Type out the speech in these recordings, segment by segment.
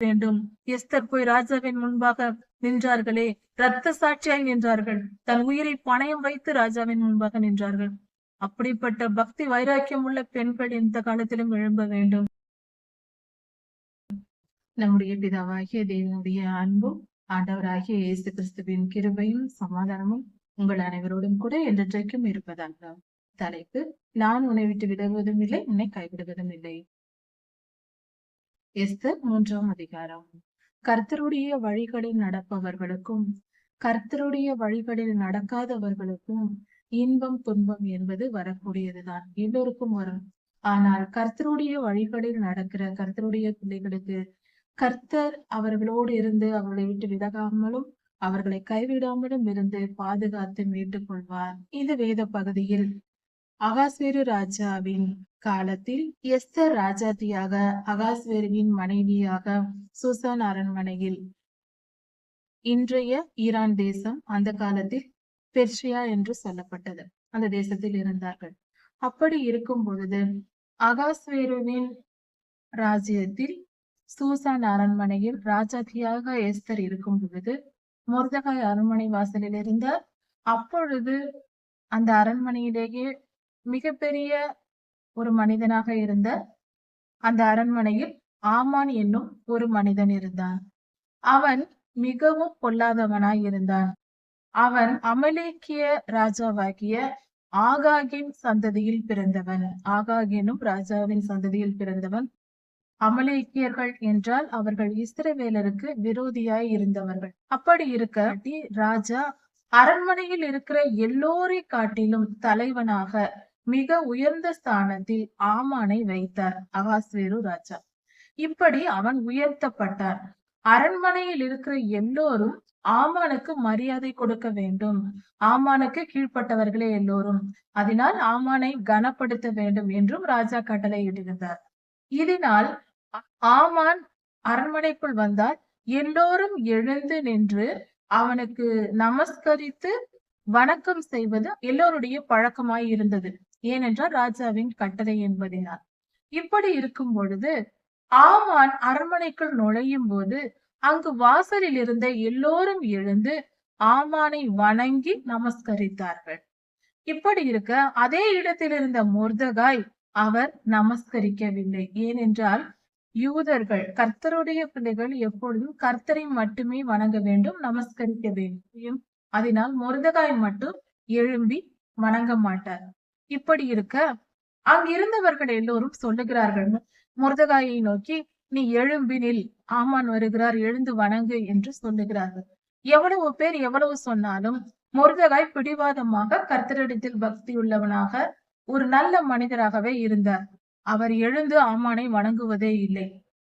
வேண்டும். எஸ்தர் போய் ராஜாவின் முன்பாக நின்றார்களே ரத்த சாட்சியாய் நின்றார்கள். தன் உயிரை பணயம் வைத்து ராஜாவின் முன்பாக நின்றார்கள். அப்படிப்பட்ட பக்தி வைராக்கியம் உள்ள பெண்கள் இந்த காலத்திலும் எழும்ப வேண்டும். நம்முடைய பிதாவாகிய தேவனுடைய அன்பும் ஆண்டவராகிய இயேசு கிறிஸ்துவின் கிருபையும் சமாதானமும் உங்கள் அனைவரோடும் கூட என்றைக்கும் இருப்பதாக. தலைப்பு நான் உன்னை விட்டு விடுவதும் இல்லை உன்னை கைவிடுவதும் இல்லை. எஸ்தர் மூன்றாம் அதிகாரம். கர்த்தருடைய வழிகளில் நடப்பவர்களுக்கும் கர்த்தருடைய வழிகளில் நடக்காதவர்களுக்கும் இன்பம் துன்பம் என்பது வரக்கூடியதுதான். எல்லோருக்கும் வரும். ஆனால் கர்த்தருடைய வழிகளில் நடக்கிற கர்த்தருடைய பிள்ளைகளுக்கு கர்த்தர் அவர்களோடு இருந்து அவர்களை விட்டு விலகாமலும் அவர்களை கைவிடாமலும் இருந்து பாதுகாத்து மீட்டுக் கொள்வார். இந்த வேத பகுதியில் அகாஸ்வேரு ராஜாவின் காலத்தில் எஸ்தர் ராஜாத்தியாக அகாஸ்வேருவின் மனைவியாக சுசான் அரண்மனையில் இன்றைய ஈரான் தேசம் அந்த காலத்தில் பெர்ஷியா என்று சொல்லப்பட்டது. அந்த தேசத்தில் இருந்தார்கள். அப்படி இருக்கும் பொழுது அகாஸ்வேருவின் ராஜ்யத்தில் சூசான் அரண்மனையில் ராஜாத்தியாக எஸ்தர் இருக்கும் பொழுது முருதகாய் அரண்மனை வாசலில் இருந்தார். அப்பொழுது அந்த அரண்மனையிலேயே மிகப்பெரிய ஒரு மனிதனாக இருந்த அந்த அரண்மனையில் ஆமான் என்னும் ஒரு மனிதன் இருந்தான். அவன் மிகவும் பொல்லாதவனாய் இருந்தான். அவன் அமலேக்கிய ராஜாவாகிய ஆகாகின் சந்ததியில் பிறந்தவன். ஆகாக் எனும் ராஜாவின் சந்ததியில் பிறந்தவன். அமலேக்கியர்கள் என்றால் அவர்கள் இஸ்ரவேலருக்கு விரோதியாய் இருந்தவர்கள். அப்படி இருக்க ராஜா அரண்மனையில் இருக்கிற எல்லோரை காட்டிலும் தலைவனாக மிக உயர்ந்த ஸ்தானத்தில் ஆமானை வைத்தார் அகாஸ்வேரு ராஜா. இப்படி அவன் உயர்த்தப்பட்டார் அரண்மனையில் இருக்கிற எல்லோரும் ஆமானுக்கு மரியாதை கொடுக்க வேண்டும். ஆமானுக்கு கீழ்ப்பட்டவர்களே எல்லோரும். அதனால் ஆமானை கனப்படுத்த வேண்டும் என்றும் ராஜா கட்டளையிட்டிருந்தார். இதனால் ஆமான் அரண்மனைக்குள் வந்தால் எல்லோரும் எழுந்து நின்று அவனுக்கு நமஸ்கரித்து வணக்கம் செய்வது எல்லோருடைய பழக்கமாய் இருந்தது. ஏனென்றால் ராஜாவின் கட்டளை என்பதினால். இப்படி இருக்கும் பொழுது ஆமான் அரண்மனைக்குள் நுழையும் போது அங்கு வாசலில் இருந்த எல்லோரும் எழுந்து ஆமானை வணங்கி நமஸ்கரித்தார்கள். இப்படி இருக்க அதே இடத்தில் இருந்த முர்தகாய் அவர் நமஸ்கரிக்கவில்லை. ஏனென்றால் யூதர்கள் கர்த்தருடைய பிள்ளைகள் எப்பொழுதும் கர்த்தரை மட்டுமே வணங்க வேண்டும் நமஸ்கரிக்க வேண்டும். அதனால் முருதகாய் மட்டும் எழும்பி வணங்க மாட்டார். இப்படி இருக்க? அங்கிருந்தவர்கள் எல்லோரும் சொல்லுகிறார்கள் முருதகாயை நோக்கி நீ எழும்பினில் ஆமான் வருகிறார் எழுந்து வணங்கு என்று சொல்லுகிறார்கள். எவ்வளவு பேர் எவ்வளவு சொன்னாலும் முருதகாய் பிடிவாதமாக கர்த்தரிடத்தில் பக்தி உள்ளவனாக ஒரு நல்ல மனிதராகவே இருந்தார். அவர் எழுந்து ஆமானை வணங்குவதே இல்லை.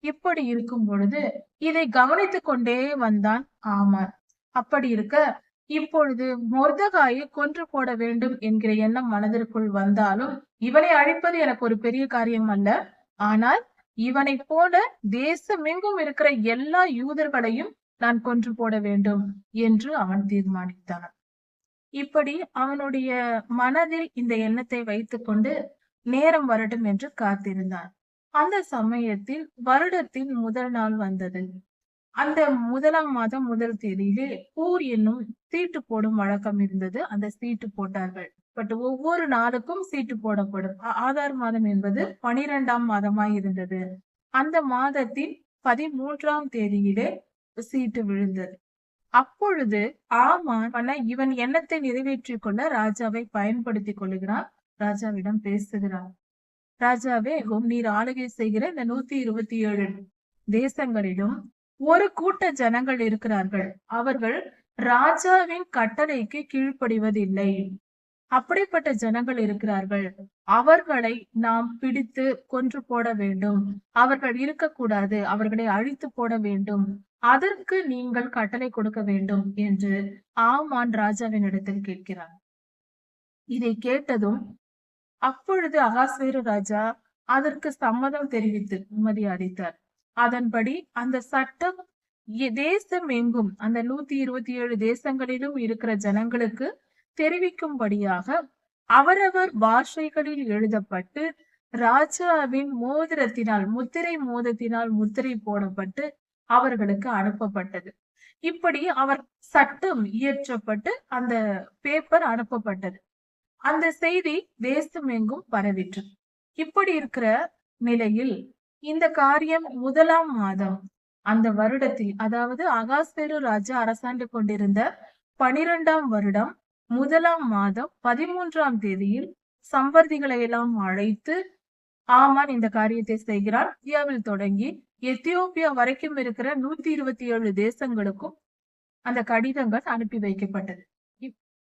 இப்படி இருக்கும் பொழுது இதை கவனித்துக் கொண்டே வந்தான் ஆமான். அப்படி இருக்க இப்பொழுது மொர்தகாயை கொன்று போட வேண்டும் என்கிற எண்ணம் மனதிற்குள் வந்தாலும் இவனை அழிப்பது எனக்கு ஒரு பெரிய காரியம் அல்ல. ஆனால் இவனை போல தேசமெங்கும் இருக்கிற எல்லா யூதர்களையும் நான் கொன்று போட வேண்டும் என்று அவன் தீர்மானித்தான். இப்படி அவனுடைய மனதில் இந்த எண்ணத்தை வைத்துக்கொண்டு நேரம் வரட்டும் என்று காத்திருந்தான். அந்த சமயத்தில் வருடத்தின் முதல் நாள் வந்தது. அந்த முதலாம் மாதம் முதல் தேதியிலே ஊர் என்னும் சீட்டு போடும் வழக்கம் இருந்தது. அந்த சீட்டு போட்டார்கள். பட் ஒவ்வொரு நாளுக்கும் சீட்டு போடப்படும். ஆதார் மாதம் என்பது பனிரெண்டாம் மாதமாய் இருந்தது. அந்த மாதத்தின் பதிமூன்றாம் தேதியிலே சீட்டு விழுந்தது. அப்பொழுது ஆமான் இவன் எண்ணத்தை நிறைவேற்றிக் கொள்ள ராஜாவை பயன்படுத்தி கொள்கிறான். ராஜாவிடம் பேசுகிறார் ராஜாவே நீர் ஆளுகை செய்கிற இந்த நூத்தி இருபத்தி ஏழு தேசங்களிலும் ஒரு கூட்ட ஜனங்கள் இருக்கிறார்கள். அவர்கள் ராஜாவின் கட்டளைக்கு கீழ்ப்படிவதில்லை. அப்படிப்பட்ட ஜனங்கள் இருக்கிறார்கள். அவர்களை நாம் பிடித்து கொன்று போட வேண்டும். அவர்கள் இருக்கக்கூடாது. அவர்களை அழித்து போட வேண்டும். அதற்கு நீங்கள் கட்டளை கொடுக்க வேண்டும் என்று ஆமான் ராஜாவின் இடத்தில் கேட்கிறார். இதை கேட்டதும் அப்பொழுது அகாஸ்வேரு ராஜா அதற்கு சம்மதம் தெரிவித்து அனுமதி அளித்தார். அதன்படி அந்த சட்டம் தேசம் எங்கும் அந்த நூத்தி இருபத்தி ஏழு தேசங்களிலும் இருக்கிற ஜனங்களுக்கு தெரிவிக்கும்படியாக அவரவர் பாஷைகளில் எழுதப்பட்டு ராஜாவின் மோதிரத்தினால் முத்திரை மோதத்தினால் முத்திரை போடப்பட்டு அவர்களுக்கு அனுப்பப்பட்டது. இப்படி அவர் சட்டம் இயற்றப்பட்டு அந்த பேப்பர் அனுப்பப்பட்டது. அந்த செய்தி தேசம் எங்கும் பரவிற்று. இப்படி இருக்கிற நிலையில் இந்த காரியம் முதலாம் மாதம். அந்த வருடத்தில் அதாவது அகாஸ்பேரு ராஜா அரசாண்டு கொண்டிருந்த பனிரெண்டாம் வருடம் முதலாம் மாதம் பதிமூன்றாம் தேதியில் சம்பர்திகளை எல்லாம் அழைத்து ஆமான் இந்த காரியத்தை செய்கிறார். இந்தியாவில் தொடங்கி எத்தியோப்பியா வரைக்கும் இருக்கிற நூத்தி இருபத்தி ஏழு தேசங்களுக்கும் அந்த கடிதங்கள் அனுப்பி வைக்கப்பட்டது.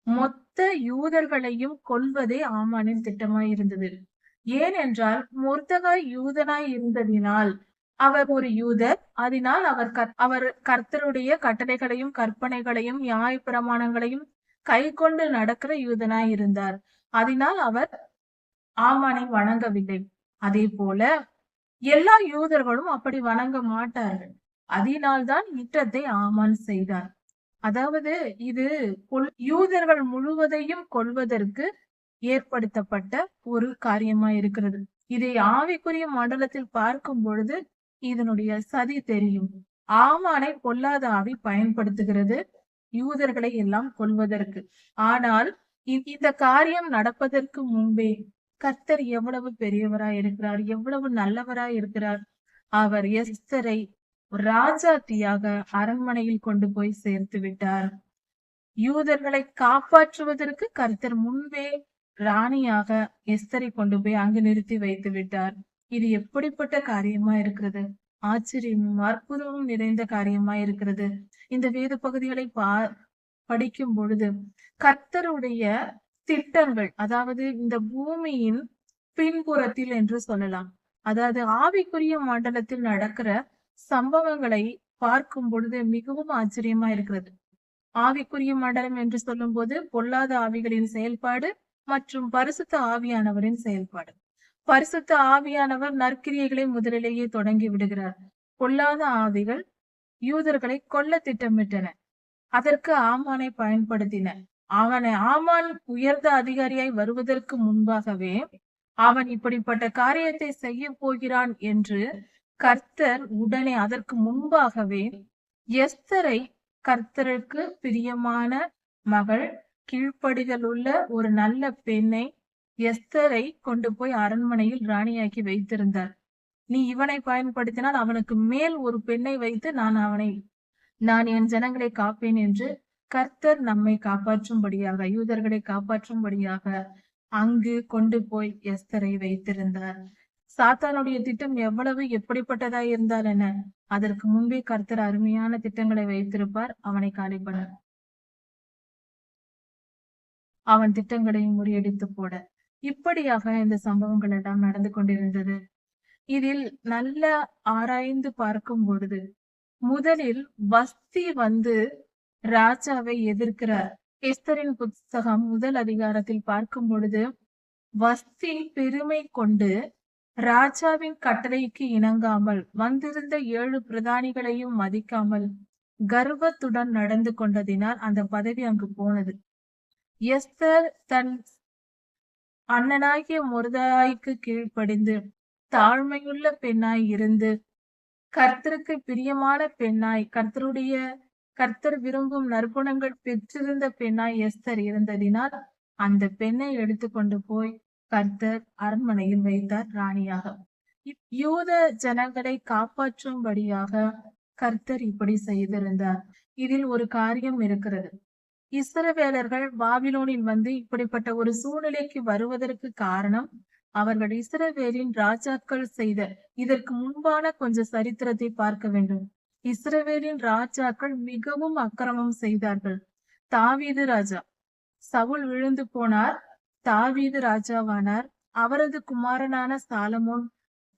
மொத்த யூதர்களையும் கொல்வதே ஆமானின் திட்டமாய் இருந்தது. ஏனென்றால் முர்தகாய் யூதனாய் இருந்ததினால் அவர் ஒரு யூதர். அதனால் அவர் அவர் கர்த்தருடைய கட்டளைகளையும் கற்பனைகளையும் நியாய பிரமாணங்களையும் கை கொண்டு நடக்கிற யூதனாய் இருந்தார். அதனால் அவர் ஆமானை வணங்கவில்லை. அதே போல எல்லா யூதர்களும் அப்படி வணங்க மாட்டார்கள். அதனால்தான் யுத்தத்தை ஆமான் செய்தார். அதாவது இது யூதர்கள் முழுவதையும் கொள்வதற்கு ஏற்படுத்தப்பட்ட ஒரு காரியமா இருக்கிறது. இதை ஆவிக்குரிய மண்டலத்தில் பார்க்கும் பொழுது இதனுடைய சதி தெரியும். ஆமானை பொல்லாத ஆவி பயன்படுத்துகிறது. யூதர்களை எல்லாம் கொள்வதற்கு ஆனால் இந்த காரியம் நடப்பதற்கு முன்பே கர்த்தர் எவ்வளவு பெரியவராய் இருக்கிறார் எவ்வளவு நல்லவராய் இருக்கிறார். அவர் எஸ்தரை ராஜாத்தியாக அரண்மனையில் கொண்டு போய் சேர்த்து விட்டார். யூதர்களை காப்பாற்றுவதற்கு கர்த்தர் முன்பே ராணியாக எஸ்தரை கொண்டு போய் அங்கு நிறுத்தி வைத்து விட்டார். இது எப்படிப்பட்ட காரியமா இருக்கிறது? ஆச்சரியமும் அற்புதமும் நிறைந்த காரியமா இருக்கிறது? இந்த வேத பகுதிகளை பா படிக்கும் பொழுது கர்த்தருடைய திட்டங்கள் அதாவது இந்த பூமியின் பின்புறத்தில் என்று சொல்லலாம். அதாவது ஆவிக்குரிய மண்டலத்தில் நடக்கிற சம்பவங்களை பார்க்கும் பொழுது மிகவும் ஆச்சரியமா இருக்கிறது. ஆவிக்குரிய மண்டலம் என்று சொல்லும் போது பொல்லாத ஆவிகளின் செயல்பாடு மற்றும் பரிசுத்த ஆவியானவரின் செயல்பாடு. பரிசுத்த ஆவியானவர் நற்கிரியைகளை முதலிலேயே தொடங்கி விடுகிறார். பொல்லாத ஆவிகள் யூதர்களை கொல்ல திட்டமிட்டன. அதற்கு ஆமானை பயன்படுத்தின. அவனை ஆமான் உயர்ந்த அதிகாரியாய் வருவதற்கு முன்பாகவே அவன் இப்படிப்பட்ட காரியத்தை செய்ய போகிறான் என்று கர்த்தர் உடனே அதற்கு முன்பாகவே எஸ்தரை கர்த்தருக்கு பிரியமான மகள் கீழ்ப்படிதல் உள்ள ஒரு நல்ல பெண்ணை எஸ்தரை கொண்டு போய் அரண்மனையில் ராணியாக்கி வைத்திருந்தார். நீ இவனை பயன்படுத்தினால் அவனுக்கு மேல் ஒரு பெண்ணை வைத்து நான் அவனை நான் என் ஜனங்களை காப்பேன் என்று கர்த்தர் நம்மை காப்பாற்றும்படியாக யூதர்களை காப்பாற்றும்படியாக அங்கு கொண்டு போய் எஸ்தரை வைத்திருந்தார். சாத்தானுடைய திட்டம் எவ்வளவு எப்படிப்பட்டதா இருந்தால் என்ன? அதற்கு முன்பே கர்த்தர் அருமையான திட்டங்களை வைத்திருப்பார். அவனை காலி பண்ண. அவன் திட்டங்களையும் முறியடித்து போட. இப்படியாக இந்த சம்பவங்கள் எல்லாம் நடந்து கொண்டிருந்தது. இதில் நல்ல ஆராய்ந்து பார்க்கும் பொழுது முதலில் வஸ்தி வந்து ராஜாவை எதிர்க்கிறார் எஸ்தரின் புத்தகம் முதல் அதிகாரத்தில் பார்க்கும் பொழுது வஸ்தி பெருமை கொண்டு ராஜாவின் கட்டளைக்கு இணங்காமல் வந்திருந்த ஏழு பிரதானிகளையும் மதிக்காமல் கர்வத்துடன் நடந்து கொண்டதினால் அந்த பதவி அங்கு போனது. எஸ்தர் தன் அண்ணனாகிய முருதாய்க்கு கீழ்ப்படிந்து தாழ்மையுள்ள பெண்ணாய் இருந்து கர்த்தருக்கு பிரியமான பெண்ணாய் கர்த்தருடைய கர்த்தர் விரும்பும் நற்குணங்கள் பெற்றிருந்த பெண்ணாய் எஸ்தர் இருந்ததினால் அந்த பெண்ணை எடுத்துக்கொண்டு போய் கர்த்தர் அரண்மனையில் வைத்தார் ராணியாக. யூத ஜனங்களை காப்பாற்றும்படியாக கர்த்தர் இப்படி செய்திருந்தார். இதில் ஒரு காரியம் இருக்கிறது. இஸ்ரவேலர்கள் பாபிலோனில் வந்து இப்படிப்பட்ட ஒரு சூழ்நிலைக்கு வருவதற்கு காரணம் அவர்கள் இஸ்ரவேலின் ராஜாக்கள் செய்த இதற்கு முன்பான கொஞ்சம் சரித்திரத்தை பார்க்க வேண்டும். இஸ்ரவேலின் ராஜாக்கள் மிகவும் அக்கிரமம் செய்தார்கள். தாவீது ராஜா சவுல் விழுந்து போனார். தாவீது ராஜாவானார். அவரது குமாரனான சாலமோன்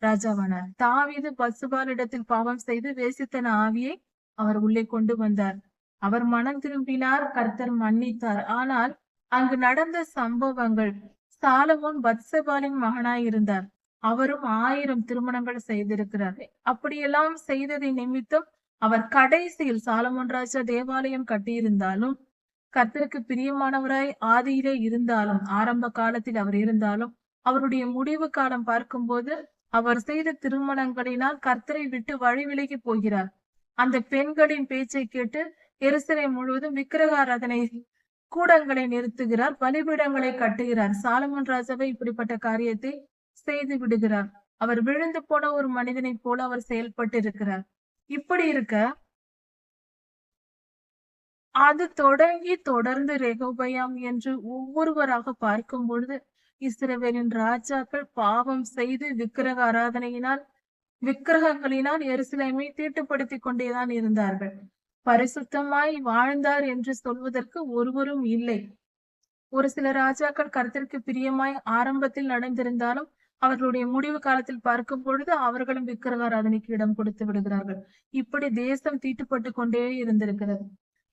ராஜாவானார். தாவீது பசுபாலிடத்தில் பாவம் செய்து வேசித்தன ஆவியை அவர் உள்ளே கொண்டு வந்தார். அவர் மனம் திரும்பினார் கர்த்தர் மன்னித்தார். ஆனால் அங்கு நடந்த சம்பவங்கள் சாலமோன் பத்சபாலின் மகனாய் இருந்தார். அவரும் ஆயிரம் திருமணங்கள் செய்திருக்கிறார். அப்படியெல்லாம் செய்ததை நிமித்தம் அவர் கடைசியில் சாலமோன் ராஜா தேவாலயம் கட்டியிருந்தாலும் கர்த்தருக்கு பிரியமானவராய் ஆதியிலே இருந்தாலும் ஆரம்ப காலத்தில் அவர் இருந்தாலும் அவருடைய முடிவு காலம் பார்க்கும்போது அவர் செய்த திருமணங்களினால் கர்த்தரை விட்டு வழி விலகி போகிறார். அந்த பெண்களின் பேச்சை கேட்டு எருசலேம் முழுவதும் விக்கிரக ஆராதனை கூடங்களை நிறுத்துகிறார் பலிபீடங்களை கட்டுகிறார். சாலமன் ராஜாவை இப்படிப்பட்ட காரியத்தை செய்து விடுகிறார். அவர் விழுந்து போன ஒரு மனிதனைப் போல அவர் செயல்பட்டு இருக்கிறார் இப்படி இருக்க அது தொடங்கி தொடர்ந்து ரெகோபயாம் என்று ஒவ்வொருவராக பார்க்கும் பொழுது இஸ்ரவேலின் ராஜாக்கள் பாவம் செய்து விக்கிரக ஆராதனையினால் விக்கிரகங்களினால் எருசலேமை தீட்டுப்படுத்திக் கொண்டேதான் இருந்தார்கள். பரிசுத்தமாய் வாழ்ந்தார் என்று சொல்வதற்கு ஒருவரும் இல்லை. ஒரு சில ராஜாக்கள் கருத்திற்கு பிரியமாய் ஆரம்பத்தில் நடந்திருந்தாலும் அவர்களுடைய முடிவு காலத்தில் பார்க்கும் பொழுது அவர்களும் விக்கிரக ஆராதனைக்கு இடம் கொடுத்து விடுகிறார்கள். இப்படி தேசம் தீட்டுப்பட்டு கொண்டே இருந்திருக்கிறது.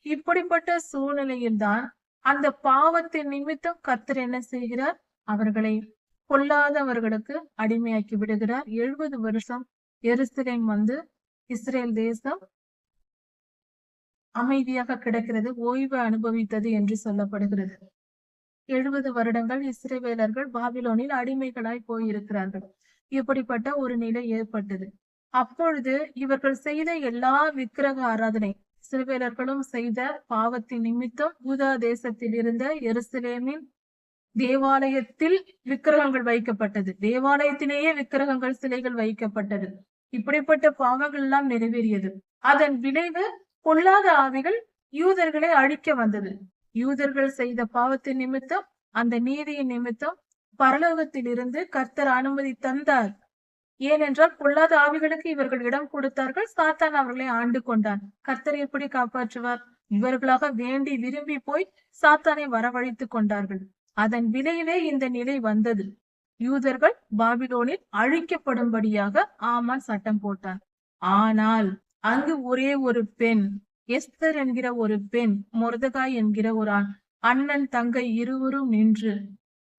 இப்படிப்பட்ட சூழ்நிலையில்தான் அந்த பாவத்தின் நிமித்தம் கர்த்தர் என்ன செய்கிறார்? அவர்களை கொல்லாதவர்களுக்கு அடிமையாக்கி விடுகிறார். எழுபது வருஷம் எருசலேம் வந்து இஸ்ரேல் தேசம் அமைதியாக கிடக்கிறது ஓய்வு அனுபவித்தது என்று சொல்லப்படுகிறது. எழுபது வருடங்கள் இஸ்ரேவேலர்கள் பாபிலோனில் அடிமைகளாய் போயிருக்கிறார்கள். இப்படிப்பட்ட ஒரு நிலை ஏற்பட்டது. அப்பொழுது இவர்கள் செய்த எல்லா விக்கிரக ஆராதனை இஸ்ரவேலர்களும் செய்த பாவத்தின் நிமித்தம் பூதா தேசத்தில் இருந்த எருசலேமின் தேவாலயத்தில் விக்கிரகங்கள் வைக்கப்பட்டது. தேவாலயத்திலேயே விக்கிரகங்கள் சிலைகள் வைக்கப்பட்டது. இப்படிப்பட்ட பாவங்கள் எல்லாம் நிறைவேறியது. அதன் விளைவு பொல்லாத ஆவிகள் யூதர்களை அழிக்க வந்தது. யூதர்கள் செய்த பாவத்தின் நிமித்தம் அந்த நீதியின் நிமித்தம் பரலோகத்தில் இருந்து கர்த்தர் அனுமதி தந்தார். ஏனென்றால் பொல்லாத ஆவிகளுக்கு இவர்கள் இடம் கொடுத்தார்கள் சாத்தான் அவர்களை ஆண்டு கொண்டான். கர்த்தர் எப்படி காப்பாற்றுவார்? இவர்களாக வேண்டி விரும்பி போய் சாத்தானை வரவழைத்துக் கொண்டார்கள். அதன் விலையிலே இந்த நிலை வந்தது. யூதர்கள் பாபிலோனில் அழிக்கப்படும்படியாக ஆமான் சட்டம் போட்டார். ஆனால் அங்கு ஒரே ஒரு பெண் எஸ்தர் என்கிற ஒரு பெண் மொர்தகாய் என்கிற ஒரு ஆண் அண்ணன் தங்கை இருவரும் நின்று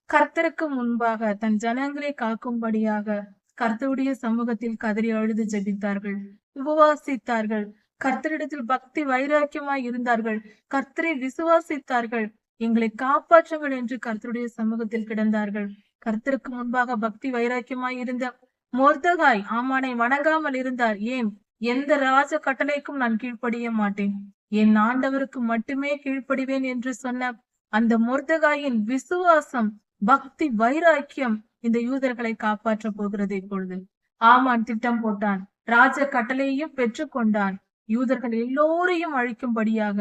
கர்த்தருக்கு முன்பாக தன் ஜனங்களை காக்கும்படியாக கர்த்தருடைய சமூகத்தில் கதறி அழுது ஜெபித்தார்கள் உபவாசித்தார்கள் கர்த்தரிடத்தில் பக்தி வைராக்கியமாய் இருந்தார்கள் கர்த்தரை விசுவாசித்தார்கள் எங்களை காப்பாற்றுங்கள் என்று கர்த்தருடைய சமூகத்தில் கிடந்தார்கள். கர்த்தருக்கு முன்பாக பக்தி வைராக்கியமாய் இருந்த மொர்தகாய் ஆமானை வணங்காமல் இருந்தார். ஏன்? எந்த ராஜ கட்டளைக்கும் நான் கீழ்ப்படிய மாட்டேன். என் ஆண்டவருக்கு மட்டுமே கீழ்ப்படிவேன் என்று சொன்ன அந்த முர்தகாயின் விசுவாசம் பக்தி வைராக்கியம் இந்த யூதர்களை காப்பாற்ற போகிறது இப்பொழுது. ஆமான் திட்டம் போட்டான் ராஜ கட்டளையையும் பெற்றுக்கொண்டான் யூதர்கள் எல்லோரையும் அழிக்கும்படியாக.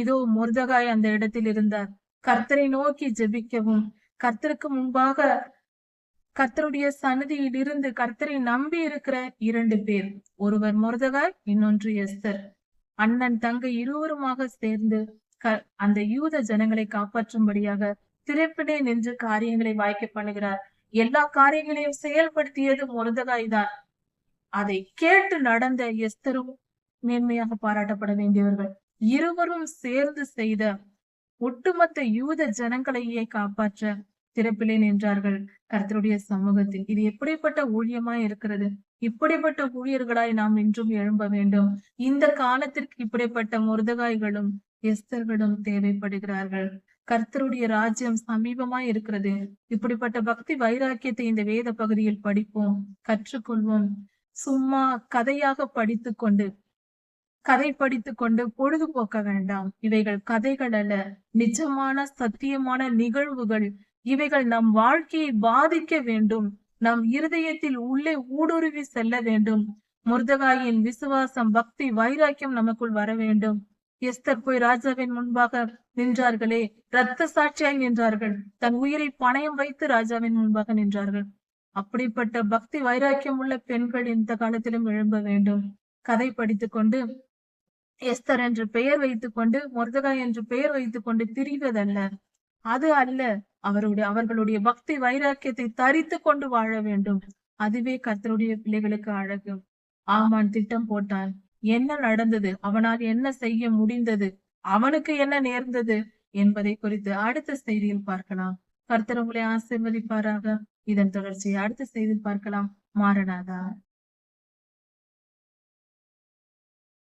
இதோ முர்தகாய் அந்த இடத்தில் இருந்தார். கர்த்தரை நோக்கி ஜெபிக்கவும் கர்த்தருக்கு முன்பாக கர்த்தருடைய சன்னதியில் இருந்து கர்த்தரை நம்பி இருக்கிற இரண்டு பேர். ஒருவர் மொர்தகாய் இன்னொன்று எஸ்தர். அண்ணன் தங்கை இருவருமாக சேர்ந்து க அந்த யூத ஜனங்களை காப்பாற்றும்படியாக திரைப்பிடே நின்று காரியங்களை வாய்க்க பண்ணுகிறார். எல்லா காரியங்களையும் செயல்படுத்தியது முருதகாய் தான். அதை கேட்டு நடந்த எஸ்தரும் மேன்மையாக பாராட்டப்பட வேண்டியவர்கள். இருவரும் சேர்ந்து செய்த ஒட்டுமொத்த யூத ஜனங்களையே காப்பாற்ற திறப்பிலே நின்றார்கள். கர்த்தருடைய சமூகத்தில் இது எப்படிப்பட்ட ஊழியமாய் இருக்கிறது? இப்படிப்பட்ட ஊழியர்களாய் நாம் இன்றும் எழும்ப வேண்டும். இந்த காலத்திற்கு இப்படிப்பட்ட முருதகாய்களும் எஸ்தர்களும் தேவைப்படுகிறார்கள். கர்த்தருடைய ராஜ்யம் சமீபமாய் இருக்கிறது. இப்படிப்பட்ட பக்தி வைராக்கியத்தை இந்த வேத பகுதியில் படிப்போம் கற்றுக்கொள்வோம். சும்மா கதையாக படித்துக் கொண்டு கதை படித்துக் கொண்டு பொழுதுபோக்க வேண்டாம். இவைகள் கதைகள் அல்ல. நிஜமான சத்தியமான நிகழ்வுகள். இவைகள் நம் வாழ்க்கையை பாதிக்க வேண்டும். நம் இருதயத்தில் உள்ளே ஊடுருவி செல்ல வேண்டும். முருதகாயின் விசுவாசம் பக்தி வைராக்கியம் நமக்குள் வர வேண்டும். எஸ்தர் போய் ராஜாவின் முன்பாக நின்றார்களே இரத்த சாட்சியாய் நின்றார்கள். தன் உயிரை பணயம் வைத்து ராஜாவின் முன்பாக நின்றார்கள். அப்படிப்பட்ட பக்தி வைராக்கியம் உள்ள பெண்கள் இந்த காலத்திலும் எழும்ப வேண்டும். கதை படித்துக் கொண்டு எஸ்தர் என்று பெயர் வைத்துக் கொண்டு முருதகாய் என்று பெயர் வைத்துக் கொண்டு திரிவதல்ல. அது அல்ல அவருடைய அவர்களுடைய பக்தி வைராக்கியத்தை தரித்து கொண்டு வாழ வேண்டும். அதுவே கர்த்தருடைய பிள்ளைகளுக்கு அழகு. ஆமான் திட்டம் போட்டான். என்ன நடந்தது? அவனால் என்ன செய்ய முடிந்தது? அவனுக்கு என்ன நேர்ந்தது என்பதை குறித்து அடுத்த செய்தியில் பார்க்கலாம். கர்த்தர் உங்களை ஆசிர்வதிப்பாராக. இதன் தொடர்ச்சியை அடுத்த செய்தியில் பார்க்கலாம். மாறனாதா?